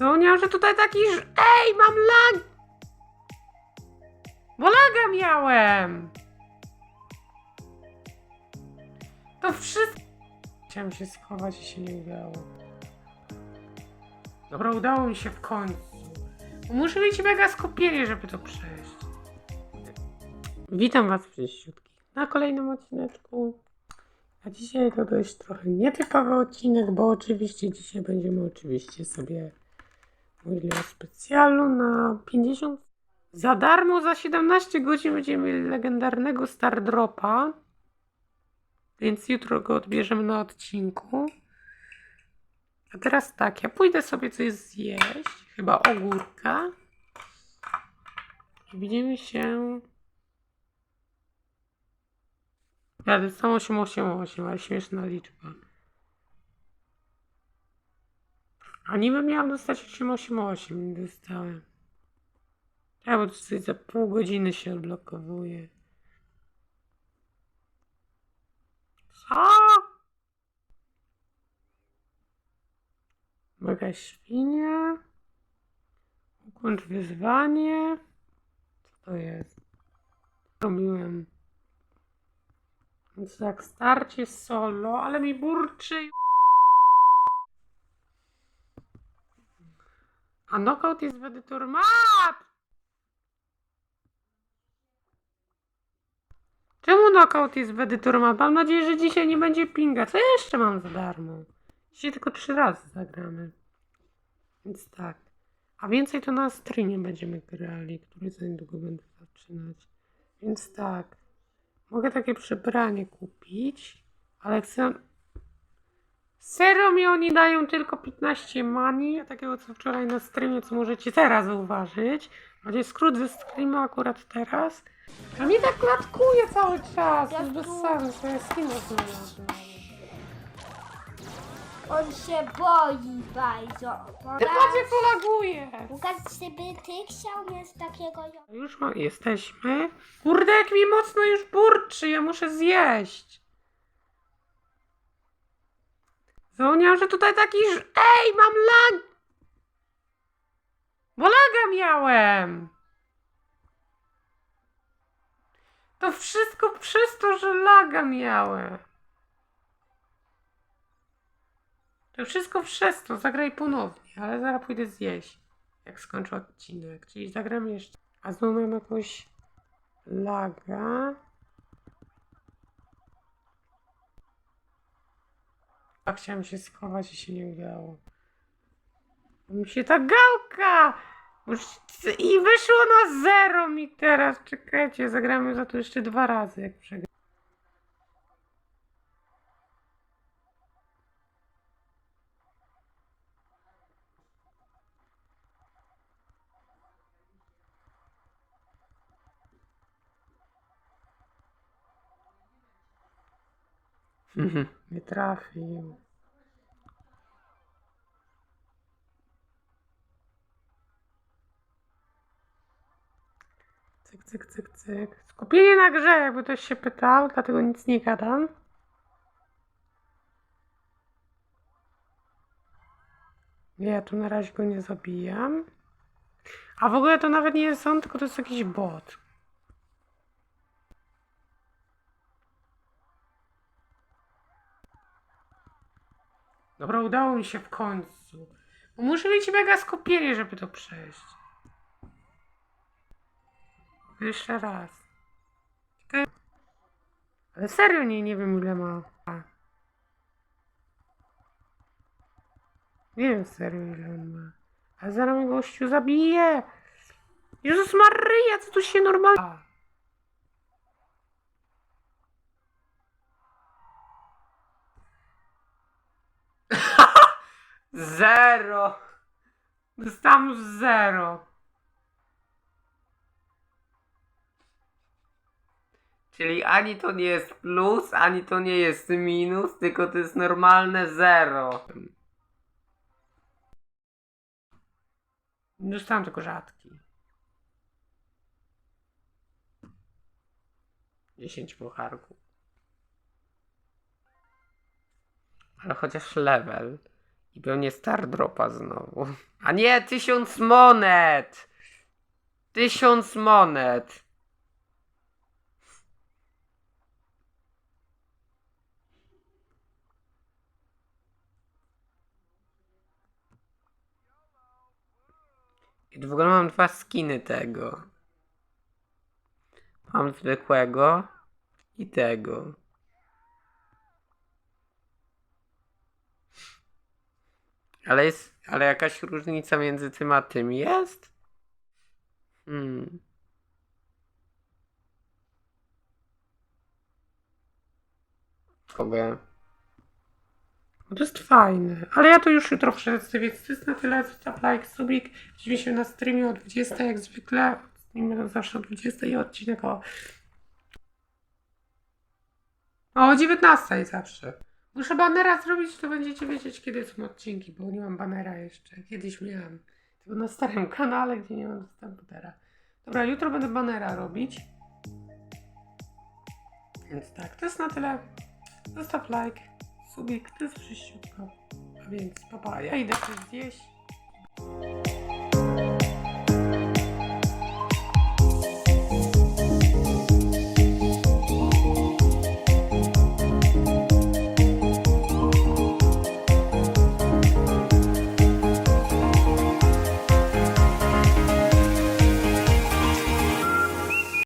Zapomniałam, że tutaj taki... ż- Ej, mam lag! Bo laga miałem! To wszystko... Chciałem się schować i się nie udało. Dobra, udało mi się w końcu. Muszę mieć mega skupienie, żeby to przejść. Witam Was wszyscy na kolejnym odcineczku. A dzisiaj to dość trochę nietypowy odcinek, bo oczywiście dzisiaj będziemy oczywiście sobie o specjalu na 50. Za darmo za 17 godzin będziemy mieli legendarnego Stardropa. Więc jutro go odbierzemy na odcinku. A teraz tak, ja pójdę sobie coś zjeść. Chyba ogórka. I widzimy się. Jadę są 888, ale śmieszna liczba. A niby miałam dostać 888, nie dostałem. Ja, bo to coś za pół godziny się odblokowuje. Co? Mega świnia. Ukończ wyzwanie. Co to jest? Robiłem. Tak, starcie solo, ale mi burczy. A knockout jest w edytor map! Czemu knockout jest w edytor map? Mam nadzieję, że dzisiaj nie będzie pinga. Co ja jeszcze mam za darmo? Dzisiaj tylko trzy razy zagramy. Więc tak. A więcej to na streamie będziemy grali, który za niedługo będę zaczynać. Więc tak. Mogę takie przebranie kupić, ale chcę... Serio mi oni dają tylko 15 mani, takiego co wczoraj na streamie, co możecie teraz zauważyć. Będzie skrót ze streamu akurat teraz. A mnie tak klatkuje cały czas, to jest bez sensu, ja skina znalazłem. On się boi bardzo. Ty patrzcie, co laguje! Łukasz, gdyby ty chciał mieć takiego... Już ma, jesteśmy. Kurde, jak mi mocno już burczy, ja muszę zjeść. Zapomniałam, że tutaj taki... ż- Ej, mam lag! Bo laga miałem! To wszystko przez to, że laga miałem. To wszystko przez to, zagraj ponownie, ale zaraz pójdę zjeść, jak skończę odcinek. Czyli zagram jeszcze. A znowu mam jakąś laga. A chciałem się schować i się nie udało. Mi się ta gałka! I wyszło na zero mi teraz. Czekajcie, zagramy za to jeszcze dwa razy, jak przegram. Nie trafił. Cyk, cyk, cyk, cyk. Skupienie na grze, jakby ktoś się pytał, dlatego nic nie gadam. Ja tu na razie go nie zabijam. A w ogóle to nawet nie jest on, tylko to jest jakiś bot. Dobra, udało mi się w końcu. Muszę mieć mega skupienie, żeby to przejść. Jeszcze raz. Ale serio nie, nie wiem ile ma. A. Nie wiem serio ile on ma. Ale zaraz gościu zabije. Jezus Maryja, co tu się normalnie... Zero. Dostałam już zero. Czyli ani to nie jest plus, ani to nie jest minus, tylko to jest normalne zero. Dostałam tylko rzadki. 10 pucharków. Ale chociaż level. I pewnie Star Dropa znowu. A nie, tysiąc monet! Tysiąc monet! I w ogóle mam dwa skiny tego. Mam zwykłego i tego. Ale jest, ale jakaś różnica między tym a tym jest? Hmm. Mogę. No to jest fajne, ale ja to już jutro przelecę, więc to jest na tyle. Zostaw like, subik. Widzimy się na streamie o 20 jak zwykle. Streamy zawsze o 20 i odcinek o... O 19 zawsze. Muszę banera zrobić, to będziecie wiedzieć, kiedy są odcinki, bo nie mam banera jeszcze. Kiedyś miałam. Tylko na starym kanale, gdzie nie mam dostępu teraz. Dobra, jutro będę banera robić. Więc tak, to jest na tyle. Zostaw like, subik, to jest wszystko. A więc, papa, ja idę coś zjeść.